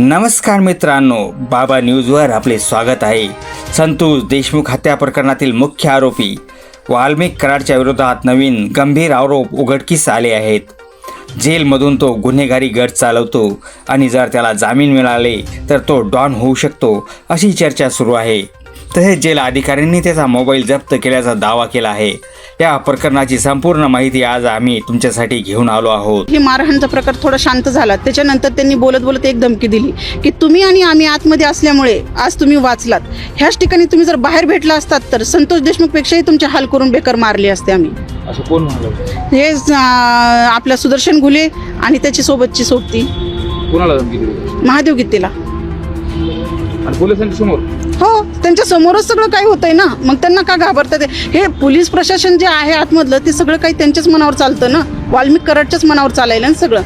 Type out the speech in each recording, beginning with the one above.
नमस्कार मित्रांनो बाबा न्यूजवर आपले स्वागत आहे. संतोष देशमुख हत्या प्रकरणातील मुख्य आरोपी वाल्मिक कराडच्या विरोधात नवीन गंभीर आरोप उघडकीस आले आहेत. जेलमधून तो गुन्हेगारी गट चालवतो आणि जर त्याला जामीन मिळाले तर तो डॉन होऊ शकतो अशी चर्चा सुरू आहे. तसेच जेल अधिकाऱ्यांनी त्याचा मोबाईल जप्त केल्याचा दावा केला आहे. या प्रकरणाची संपूर्ण माहिती आज आम्ही तुमच्यासाठी घेऊन आलो आहोत. हे मारहाणचा प्रकार थोडा शांत झाला. त्याच्यानंतर त्यांनी बोलत बोलत एक धमकी दिली की तुम्ही आणि आम्ही आतमध्ये असल्यामुळे आज तुम्ही वाचलात. ह्याच ठिकाणी तुम्ही जर बाहेर भेटला असतात तर संतोष देशमुखपेक्षाही तुमचे हाल करून बेकार मारले असते आम्ही. असं कोण म्हणालं? हे आपल्या सुदर्शन घुले आणि त्याची सोबतची सोबती. कोणाला धमकी दिली? महादेव गीतेला. आणि पोलिसांच्या समोर? हो त्यांच्या समोरच सगळं काही होतंय ना. मग त्यांना का घाबरतात हे पोलीस प्रशासन जे आहे आतमधलं ते सगळं काही त्यांच्याच मनावर चालतं ना. वाल्मिक कराडच्याच मनावर चालायला ना सगळं.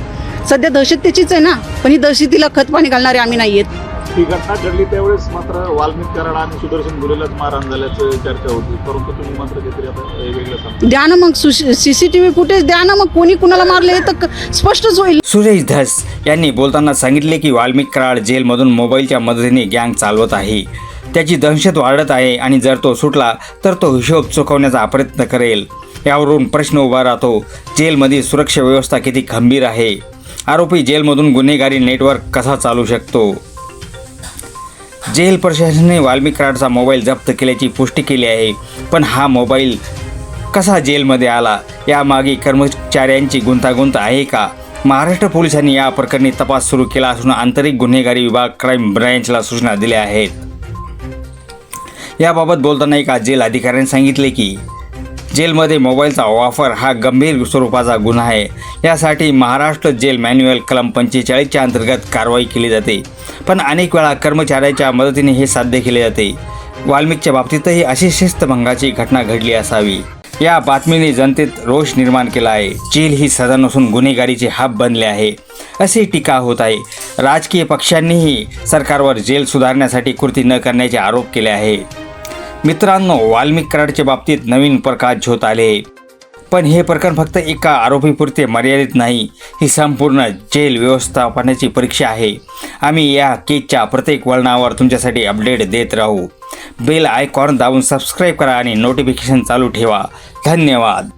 सध्या दहशत त्याचीच आहे ना. पण ही दहशतीला खत पाणी घालणारे आम्ही नाही आहेत ही घटना घडली त्यावेळेस मात्र वाल्मिक कराड आणि सुदर्शन गुरेलाच मारहाण झाल्याचं चर्चा होती. परंतु तुम्ही मात्र काहीतरी आता हे वेगळं सांगता. द्या ना मग सीसीटीव्ही फुटेज द्या ना मग कोणी कुणाला मारले हे तर क- स्पष्टच होईल. सुरेश धस यांनी बोलताना सांगितले की वाल्मिक कराड जेलमधून मोबाईलच्या मदतीने गँग चालवत आहे. त्याची दहशत वाढत आहे आणि जर तो सुटला तर तो हिशोब चुकवण्याचा प्रयत्न करेल. यावरून प्रश्न उभा राहतो जेलमधील सुरक्षा व्यवस्था किती खंबीर आहे? आरोपी जेलमधून गुन्हेगारी नेटवर्क कसा चालू शकतो? जेल प्रशासनाने वाल्मिक कराडचा मोबाईल जप्त केल्याची पुष्टी केली आहे. पण हा मोबाईल कसा जेलमध्ये आला? यामागे कर्मचाऱ्यांची गुंतागुंत आहे का? महाराष्ट्र पोलिसांनी या प्रकरणी तपास सुरू केला असून आंतरिक गुन्हेगारी विभाग क्राईम ब्रँचला सूचना दिल्या आहेत. याबाबत बोलताना एका जेल अधिकाऱ्याने सांगितले की जेलमध्ये मोबाईलचा वापर हा गंभीर स्वरूपाचा गुन्हा आहे. यासाठी महाराष्ट्र जेल मॅन्युअल कलम पंचेचाळीसच्या अंतर्गत कारवाई केली जाते. पण अनेक वेळा कर्मचाऱ्याच्या मदतीने हे साध्य केले जाते. वाल्मिकच्या बाबतीतही अशी शिस्तभंगाची घटना घडली असावी. या बातमीने जनतेत रोष निर्माण केला आहे. जेल ही सजा नसून गुन्हेगारीचे हब बनले आहे. अशी टीका होत आहे. राजकीय पक्षांनीही सरकारवर जेल सुधारण्यासाठी कृती न करण्याचे आरोप केले आहे. मित्रांनो वाल्मिक कराडच्या बाबतीत नवीन प्रकाश झोत आले. पण हे प्रकरण फक्त एका आरोपीपुरते मर्यादित नाही ही संपूर्ण जेल व्यवस्थापनाची परीक्षा आहे. आम्ही या केसच्या प्रत्येक वळणावर तुमच्यासाठी अपडेट देत राहू. बेल आयकॉन दाबून सबस्क्राईब करा आणि नोटिफिकेशन चालू ठेवा. धन्यवाद.